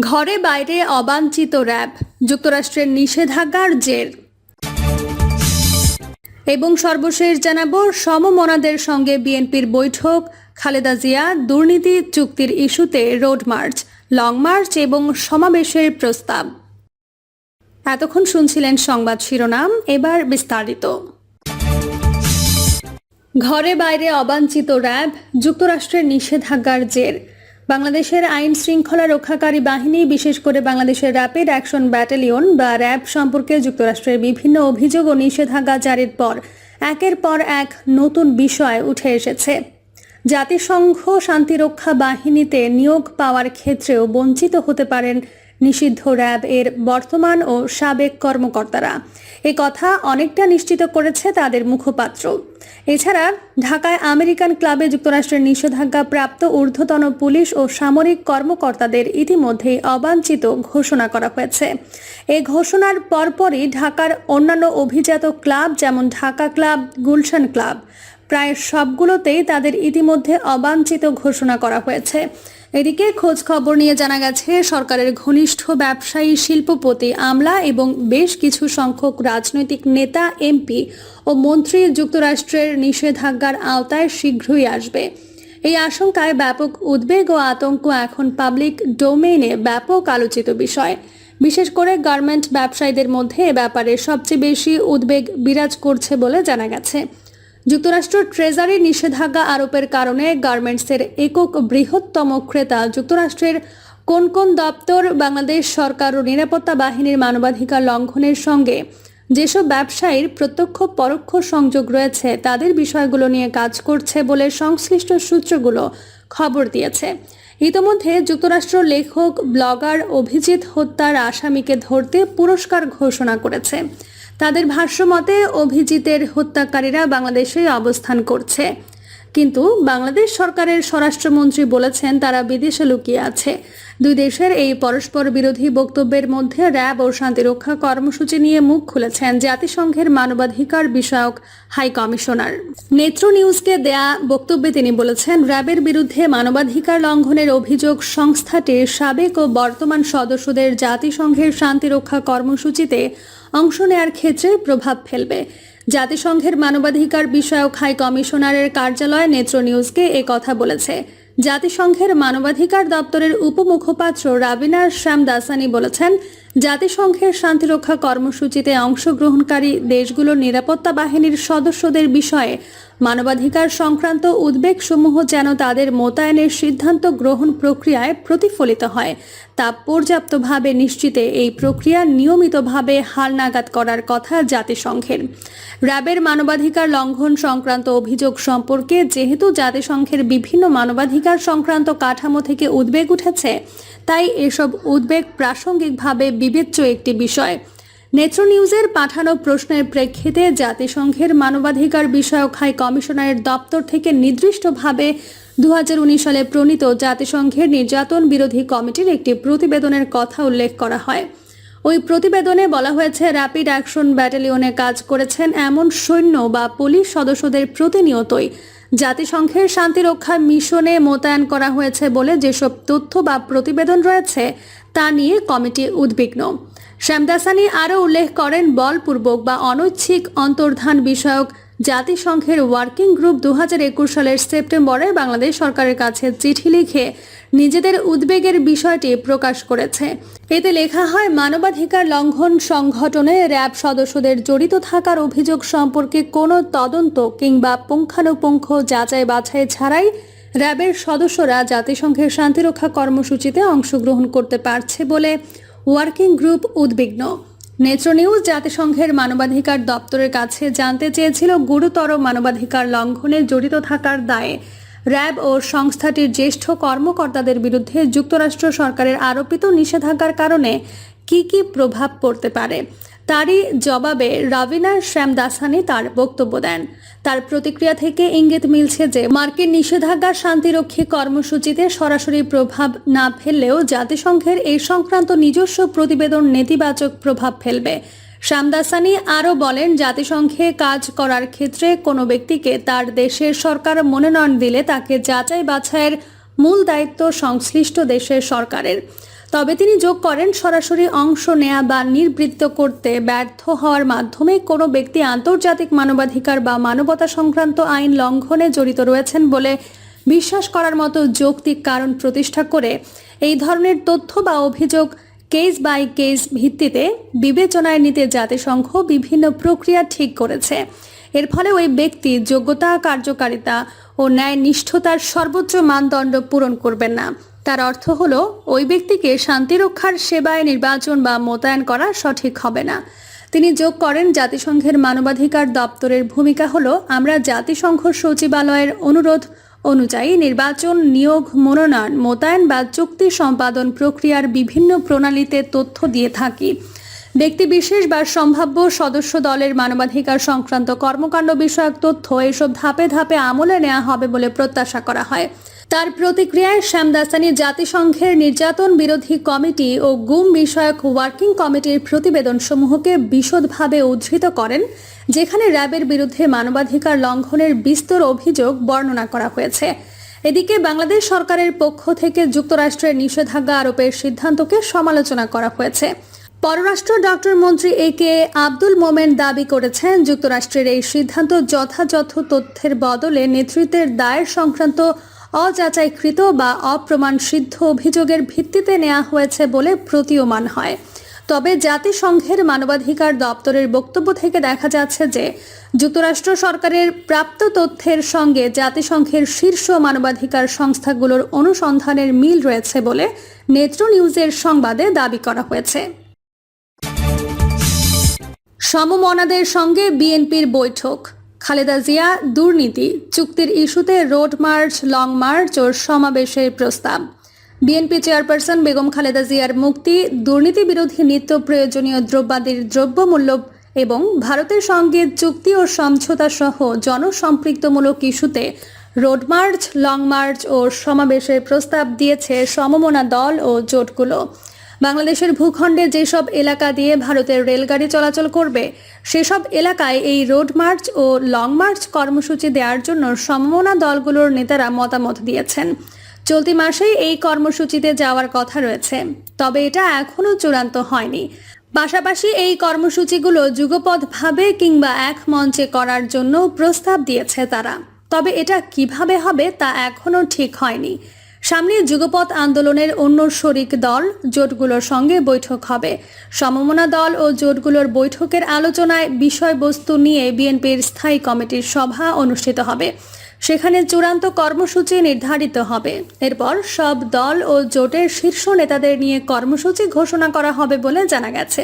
ঘরে বাইরে অবাঞ্ছিত র্যাব, যুক্তরাষ্ট্রের নিষেধাজ্ঞার জের। এবং সর্বশেষ জানাব, সমমনাদের সঙ্গে বিএনপির বৈঠক, খালেদা জিয়া দুর্নীতি চুক্তির ইস্যুতে রোড মার্চ, লং মার্চ এবং সমাবেশের প্রস্তাব। এতক্ষণ শুনছিলেন সংবাদ শিরোনাম, এবার বিস্তারিত। ঘরে বাইরে অবাঞ্ছিত র্যাব, যুক্তরাষ্ট্রের নিষেধাজ্ঞার জের। বাংলাদেশের আইন শৃঙ্খলা রক্ষাকারী বাহিনী, বিশেষ করে বাংলাদেশের র্যাপিড অ্যাকশন ব্যাটালিয়ন বা র্যাব সম্পর্কে যুক্তরাষ্ট্রের বিভিন্ন অভিযোগ ও নিষেধাজ্ঞা জারির পর একের পর এক নতুন বিষয় উঠে এসেছে। জাতিসংঘ শান্তিরক্ষা বাহিনীতে নিয়োগ পাওয়ার ক্ষেত্রেও বঞ্চিত হতে পারেন নিষিদ্ধ র্যাব এর বর্তমান ও সাবেক কর্মকর্তারা। এ কথা অনেকটা নিশ্চিত করেছে তাদের মুখপাত্র। এছাড়া ঢাকায় আমেরিকান ক্লাবে যুক্তরাষ্ট্রের নিষেধাজ্ঞা প্রাপ্ত ঊর্ধ্বতন পুলিশ ও সামরিক কর্মকর্তাদের ইতিমধ্যেই অবাঞ্ছিত ঘোষণা করা হয়েছে। এই ঘোষণার পরপরই ঢাকার অন্যান্য অভিজাত ক্লাব যেমন ঢাকা ক্লাব, গুলশান ক্লাব, প্রায় সবগুলোতেই তাদের ইতিমধ্যে অবাঞ্ছিত ঘোষণা করা হয়েছে। এদিকে খোঁজ খবর নিয়ে জানা গেছে, সরকারের ঘনিষ্ঠ ব্যবসায়ী শিল্পপতি আমলা এবং বেশ কিছু সংখ্যক রাজনৈতিক নেতা, এমপি ও মন্ত্রী যুক্তরাষ্ট্রের নিষেধাজ্ঞার আওতায় শীঘ্রই আসবে। এই আশঙ্কায় ব্যাপক উদ্বেগ ও আতঙ্ক এখন পাবলিক ডোমেইনে ব্যাপক আলোচিত বিষয়। বিশেষ করে গার্মেন্ট ব্যবসায়ীদের মধ্যে এ ব্যাপারে সবচেয়ে বেশি উদ্বেগ বিরাজ করছে বলে জানা গেছে। যুক্তরাষ্ট্র ট্রেজারি নিষেধাজ্ঞা আরোপের কারণে গার্মেন্টসের একক বৃহত্তম ক্রেতা যুক্তরাষ্ট্রের কোন কোন দপ্তর বাংলাদেশ সরকার ও নিরাপত্তা বাহিনীর মানবাধিকার লঙ্ঘনের সঙ্গে যেসব ব্যবসায়ীর প্রত্যক্ষ পরোক্ষ সংযোগ রয়েছে, তাদের বিষয়গুলো নিয়ে কাজ করছে বলে সংশ্লিষ্ট সূত্রগুলো খবর দিয়েছে। ইতোমধ্যে যুক্তরাষ্ট্র লেখক, ব্লগার অভিজিৎ হত্যার আসামিকে ধরতে পুরস্কার ঘোষণা করেছে। তাদের ভাষ্যমতে অভিজিতের হত্যাকারীরা বাংলাদেশে অবস্থান করছে। কিন্তু বাংলাদেশ সরকারের স্বরাষ্ট্রমন্ত্রী বলেছেন, তারা বিদেশে লুকিয়ে আছে। দুই দেশের এই পরস্পর বিরোধী বক্তব্যের মধ্যে র্যাব ও শান্তিরক্ষা কর্মসূচি নিয়ে মুখ খুলেছেন জাতিসংঘের মানবাধিকার বিষয়ক হাই কমিশনার। নেত্র নিউজকে দেয়া বক্তব্যে তিনি বলেছেন, র্যাবের বিরুদ্ধে মানবাধিকার লঙ্ঘনের অভিযোগ সংস্থাটির সাবেক ও বর্তমান সদস্যদের জাতিসংঘের শান্তিরক্ষা কর্মসূচিতে অংশ নেয়ার ক্ষেত্রে প্রভাব ফেলবে। জাতিসংঘের মানবাধিকার বিষয়ক হাই কমিশনারের কার্যালয় নেত্র নিউজকে কথা বলেছে। জাতিসংঘের মানবাধিকার দপ্তরের উপমুখপাত্র রাবিনার শ্যাম দাসানি বলেছেন, জাতিসংঘের শান্তিরক্ষা কর্মসূচিতে অংশগ্রহণকারী দেশগুলোর নিরাপত্তা বাহিনীর সদস্যদের বিষয়ে মানবাধিকার সংক্রান্ত উদ্বেগসমূহ যেন তাদের মোতায়েনের সিদ্ধান্ত গ্রহণ প্রক্রিয়ায় প্রতিফলিত হয়, তা পর্যাপ্তভাবে নিশ্চিতে এই প্রক্রিয়া নিয়মিতভাবে হালনাগাদ করার কথা জাতিসংঘের। র্যাবের মানবাধিকার লঙ্ঘন সংক্রান্ত অভিযোগ সম্পর্কে যেহেতু জাতিসংঘের বিভিন্ন মানবাধিকার সংক্রান্ত কাঠামো থেকে উদ্বেগ উঠেছে, তাই এসব উদ্বেগ প্রাসঙ্গিকভাবে বিবেচ্য একটি বিষয়। নেত্র নিউজের পাঠানো প্রশ্নের প্রেক্ষিতে জাতিসংঘের মানবাধিকার বিষয়ক হাই কমিশনারের দপ্তর থেকে নির্দিষ্টভাবে দু হাজার উনিশ সালে প্রণীত জাতিসংঘের নির্যাতন বিরোধী কমিটির একটি প্রতিবেদনের কথা উল্লেখ করা হয়। ওই প্রতিবেদনে বলা হয়েছে র্যাপিড অ্যাকশন ব্যাটালিয়নে কাজ করেছেন এমন সৈন্য বা পুলিশ সদস্যদের প্রতিনিয়তই জাতিসংঘের শান্তিরক্ষা মিশনে মোতায়েন করা হয়েছে বলে যেসব তথ্য বা প্রতিবেদন রয়েছে, তা নিয়ে কমিটি উদ্বিগ্ন। শ্যামদাসানি আরও উল্লেখ করেন বলপূর্বক বা অনৈচ্ছিক অন্তর্ধান বিষয়ক জাতিসংঘের ওয়ার্কিং গ্রুপ দু হাজার একুশ সালের সেপ্টেম্বরে বাংলাদেশ সরকারের কাছে চিঠি লিখে নিজেদের উদ্বেগের বিষয়টি প্রকাশ করেছে। এতে লেখা হয়, মানবাধিকার লঙ্ঘন সংগঠনে র্যাব সদস্যদের জড়িত থাকার অভিযোগ সম্পর্কে কোনো তদন্ত কিংবা পুঙ্খানুপুঙ্খ যাচাই বাছাই ছাড়াই র্যাবের সদস্যরা জাতিসংঘের শান্তিরক্ষা কর্মসূচিতে অংশগ্রহণ করতে পারছে বলে ওয়ার্কিং গ্রুপ উদ্বিগ্ন। নেত্র নিউজ জাতিসংঘের মানবাধিকার দপ্তরের কাছে জানতে চেয়েছিল গুরুতর মানবাধিকার লঙ্ঘনে জড়িত থাকার দায়ে র্যাব ও সংস্থাটির জ্যেষ্ঠ কর্মকর্তাদের বিরুদ্ধে যুক্তরাষ্ট্র সরকারের আরোপিত নিষেধাজ্ঞার কারণে কি কি প্রভাব পড়তে পারে? তারই জবাবে রাবিনার শ্যামদাসানি তার বক্তব্য দেন। তার প্রতিক্রিয়া থেকে ইঙ্গিত মিলছে যে, মার্কিন নিষেধাজ্ঞা শান্তিরক্ষী কর্মসূচিতে সরাসরি প্রভাব না ফেললেও জাতিসংঘের এই সংক্রান্ত নিজস্ব প্রতিবেদন নেতিবাচক প্রভাব ফেলবে। শ্যামদাসানি আরও বলেন, জাতিসংঘে কাজ করার ক্ষেত্রে কোনো ব্যক্তিকে তার দেশের সরকার মনোনয়ন দিলে তাকে যাচাই বাছাইয়ের মূল দায়িত্ব সংশ্লিষ্ট দেশের সরকারের। তবে তিনি যোগ করেন, সরাসরি অংশ নেয়া বা নির্বৃত্ত করতে ব্যর্থ হওয়ার মাধ্যমে কোনো ব্যক্তি আন্তর্জাতিক মানবাধিকার বা মানবতা সংক্রান্ত আইন লঙ্ঘনে জড়িত রয়েছেন বলে বিশ্বাস করার মতো যৌক্তিক কারণ প্রতিষ্ঠা করে এই ধরনের তথ্য বা অভিযোগ কেস বাই কেস ভিত্তিতে বিবেচনায় নিতে জাতিসংঘ বিভিন্ন প্রক্রিয়া ঠিক করেছে। এর ফলে ওই ব্যক্তি যোগ্যতা, কার্যকারিতা ও ন্যায় নিষ্ঠতার সর্বোচ্চ মানদণ্ড পূরণ করবেন না। তার অর্থ হলো, ওই ব্যক্তিকে শান্তিরক্ষার সেবায় নির্বাচন বা মোতায়েন করা সঠিক হবে না। তিনি যোগ করেন, জাতিসংঘের মানবাধিকার দপ্তরের ভূমিকা হল, আমরা জাতিসংঘ সচিবালয়ের অনুরোধ অনুযায়ী নির্বাচন, নিয়োগ, মনোনয়ন, মোতায়েন বা চুক্তি সম্পাদন প্রক্রিয়ার বিভিন্ন প্রণালীতে তথ্য দিয়ে থাকি। ব্যক্তি বিশেষ বা সম্ভাব্য সদস্য দলের মানবাধিকার সংক্রান্ত কর্মকাণ্ড বিষয়ক তথ্য এসব ধাপে ধাপে আমলে নেওয়া হবে বলে প্রত্যাশা করা হয়। তার প্রতিক্রিয়ায় শ্যামদাসানি জাতিসংঘের নির্যাতন বিরোধী কমিটি ও গুম বিষয়ক ওয়ার্কিং কমিটির প্রতিবেদন সমূহকে বিশদভাবে উদ্ধৃত করেন, যেখানে র্যাবের বিরুদ্ধে মানবাধিকার লঙ্ঘনের বিস্তর অভিযোগ বর্ণনা করা হয়েছে। এদিকে বাংলাদেশ সরকারের পক্ষ থেকে যুক্তরাষ্ট্রের নিষেধাজ্ঞা আরোপের সিদ্ধান্তকে সমালোচনা করা হয়েছে। পররাষ্ট্র ডক্টর মন্ত্রী এ কে আব্দুল মোমেন দাবি করেছেন, যুক্তরাষ্ট্রের এই সিদ্ধান্ত যথাযথ তথ্যের বদলে নেতৃত্বের দায়ের সংক্রান্ত অযাচাইকৃত বা অপ্রমাণ সিদ্ধ অভিযোগের ভিত্তিতে নেওয়া হয়েছে বলে প্রতীয়মান হয়। তবে জাতিসংঘের মানবাধিকার দপ্তরের বক্তব্য থেকে দেখা যাচ্ছে যে, যুক্তরাষ্ট্র সরকারের প্রাপ্ত তথ্যের সঙ্গে জাতিসংঘের শীর্ষ মানবাধিকার সংস্থাগুলোর অনুসন্ধানের মিল রয়েছে বলে নেত্র নিউজের সংবাদে দাবি করা হয়েছে। সমমনাদের সঙ্গে বিএনপির বৈঠক। খালেদা জিয়া দুর্নীতি, চুক্তির ইস্যুতে রোড মার্চ, লং মার্চ ও সমাবেশের প্রস্তাব। বিএনপি চেয়ারপারসন বেগম খালেদা জিয়ার মুক্তি, দুর্নীতি বিরোধী নিত্য প্রয়োজনীয় দ্রব্যাদির দ্রব্যমূল্য এবং ভারতের সঙ্গে চুক্তি ও সমঝোতা সহ জনসম্পৃক্তমূলক ইস্যুতে রোড মার্চ, লং মার্চ ও সমাবেশের প্রস্তাব দিয়েছে সমমনা দল ও জোটগুলো। বাংলাদেশের ভূখণ্ডে যেসব এলাকা দিয়ে ভারতের রেলগাড়ি চলাচল করবে, সেসব এলাকায় এই রোড মার্চ ও লং মার্চ কর্মসূচি দেওয়ার জন্য সমমনা দলগুলোর নেতারা মতামত দিয়েছেন। চলতি মাসেই এই কর্মসূচিতে যাওয়ার কথা রয়েছে, তবে এটা এখনও চূড়ান্ত হয়নি। পাশাপাশি এই কর্মসূচিগুলো যুগপথভাবে কিংবা এক মঞ্চে করার জন্য প্রস্তাব দিয়েছে তারা। তবে এটা কীভাবে হবে তা এখনও ঠিক হয়নি। সামনে যুগপথ আন্দোলনের অন্য শরিক দল জোটগুলোর সঙ্গে বৈঠক হবে। সমমনা দল ও জোটগুলোর বৈঠকের আলোচনায় বিষয়বস্তু নিয়ে বিএনপির স্থায়ী কমিটির সভা অনুষ্ঠিত হবে। সেখানে চূড়ান্ত কর্মসূচি নির্ধারিত হবে। এরপর সব দল ও জোটের শীর্ষ নেতাদের নিয়ে কর্মসূচি ঘোষণা করা হবে বলে জানা গেছে।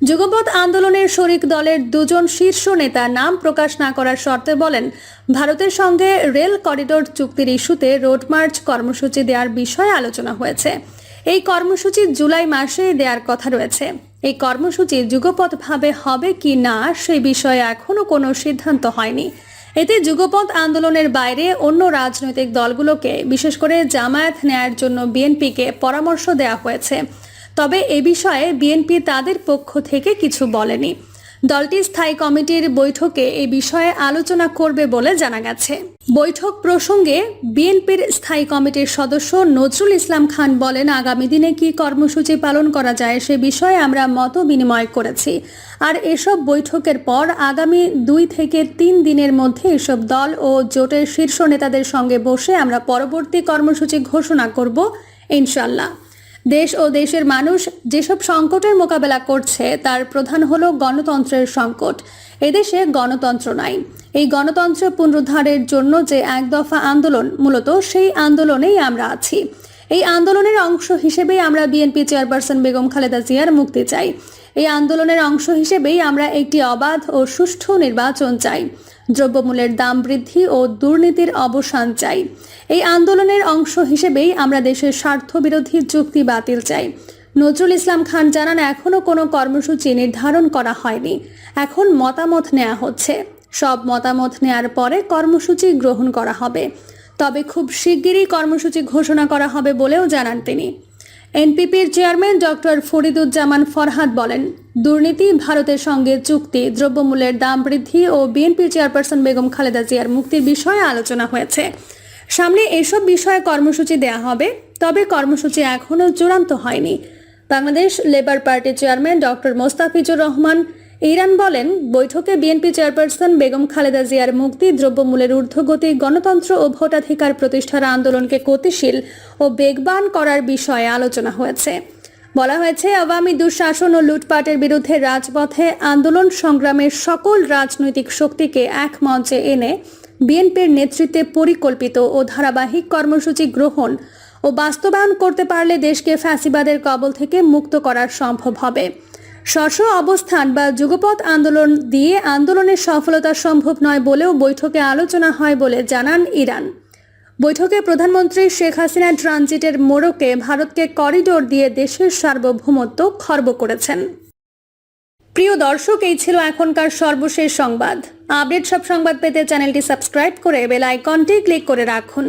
যুগপথ আন্দোলনের শরিক দলের দুজন শীর্ষ নেতা নাম প্রকাশ না করার শর্তে বলেন, ভারতের সঙ্গে রেল করিডোর চুক্তির ইস্যুতে রোড মার্চ কর্মসূচি দেওয়ার বিষয়ে আলোচনা হয়েছে। এই কর্মসূচি জুলাই মাসে দেওয়ার কথা রয়েছে। এই কর্মসূচি যুগপথভাবে হবে কি না সেই বিষয়ে এখনও কোনো সিদ্ধান্ত হয়নি। এতে যুগপথ আন্দোলনের বাইরে অন্য রাজনৈতিক দলগুলোকে, বিশেষ করে জামায়াত নেয়ার জন্য বিএনপিকে পরামর্শ দেওয়া হয়েছে। তবে এ বিষয়ে বিএনপি তাদের পক্ষ থেকে কিছু বলেনি। দলটি স্থায়ী কমিটির বৈঠকে এ বিষয়ে আলোচনা করবে বলে জানা গেছে। বৈঠক প্রসঙ্গে বিএনপির স্থায়ী কমিটির সদস্য নজরুল ইসলাম খান বলেন, আগামী দিনে কি কর্মসূচি পালন করা যায় সে বিষয়ে আমরা মত বিনিময় করেছি। আর এসব বৈঠকের পর আগামী দুই থেকে তিন দিনের মধ্যে এসব দল ও জোটের শীর্ষ নেতাদের সঙ্গে বসে আমরা পরবর্তী কর্মসূচি ঘোষণা করব ইনশাল্লাহ দেশ ও দেশের মানুষ যেসব সংকটের মোকাবেলা করছে, তার প্রধান হলো গণতন্ত্রের সংকট। এদেশে গণতন্ত্র নাই। এই গণতন্ত্র পুনরুদ্ধারের জন্য যে এক দফা আন্দোলন, মূলত সেই আন্দোলনেই আমরা আছি। এই আন্দোলনের অংশ হিসেবেই আমরা বিএনপি চেয়ারপারসন বেগম খালেদা জিয়ার মুক্তি চাই। এই আন্দোলনের অংশ হিসেবেই আমরা একটি অবাধ ও সুষ্ঠু নির্বাচন চাই। দ্রব্যমূল্যের দাম বৃদ্ধি ও দুর্নীতির অবসান চাই। এই আন্দোলনের অংশ হিসেবেই আমরা দেশের স্বার্থবিরোধী চুক্তি বাতিল চাই। নজরুল ইসলাম খান জানান এখনও কোনো কর্মসূচি নির্ধারণ করা হয়নি। এখন মতামত নেওয়া হচ্ছে। সব মতামত নেয়ার পরে কর্মসূচি গ্রহণ করা হবে। তবে খুব শিগগিরই কর্মসূচি ঘোষণা করা হবে বলেও জানান তিনি। এনপিপির চেয়ারম্যান ডক্টর ফরিদুজ্জামান ফরহাদ বলেন দুর্নীতি, ভারতের সঙ্গে চুক্তি, দ্রব্যমূল্যের দাম বৃদ্ধি ও বিএনপি চেয়ারপারসন বেগম খালেদা জিয়ার মুক্তির বিষয়ে আলোচনা হয়েছে। সামনে এসব বিষয়ে কর্মসূচি দেয়া হবে, তবে কর্মসূচি এখনও চূড়ান্ত হয়নি। Bangladesh labour party chairman doctor Mustafizur Rahman Iran বলেন, বৈঠকে বিএনপি চেয়ারপারসন বেগম খালেদা জিয়ার মুক্তি, দ্রব্যমূল্যের ঊর্ধ্বগতি, গণতন্ত্র ও ভোটাধিকার প্রতিষ্ঠার আন্দোলনকে গতিশীল ও বেগবান করার বিষয়ে আলোচনা হয়েছে। বলা হয়েছে, আওয়ামী দুঃশাসন ও লুটপাটের বিরুদ্ধে রাজপথে আন্দোলন সংগ্রামের সকল রাজনৈতিক শক্তিকে এক মঞ্চে এনে বিএনপির নেতৃত্বে পরিকল্পিত ও ধারাবাহিক কর্মসূচি গ্রহণ ও বাস্তবায়ন করতে পারলে দেশকে ফ্যাসিবাদের কবল থেকে মুক্ত করা সম্ভব হবে। স্ব অবস্থান বা যুগপৎ আন্দোলন দিয়ে আন্দোলনের সফলতা সম্ভব নয় বলেও বৈঠকে আলোচনা হয় বলে জানান ইরান। বৈঠকে প্রধানমন্ত্রী শেখ হাসিনা ট্রানজিটের মোড়কে ভারতকে করিডোর দিয়ে দেশের সার্বভৌমত্ব খর্ব করেছেন। প্রিয় দর্শক, এই ছিল এখনকার সর্বশেষ সংবাদ। আপডেট সব সংবাদ পেতে চ্যানেলটি সাবস্ক্রাইব করে বেল আইকনটি ক্লিক করে রাখুন।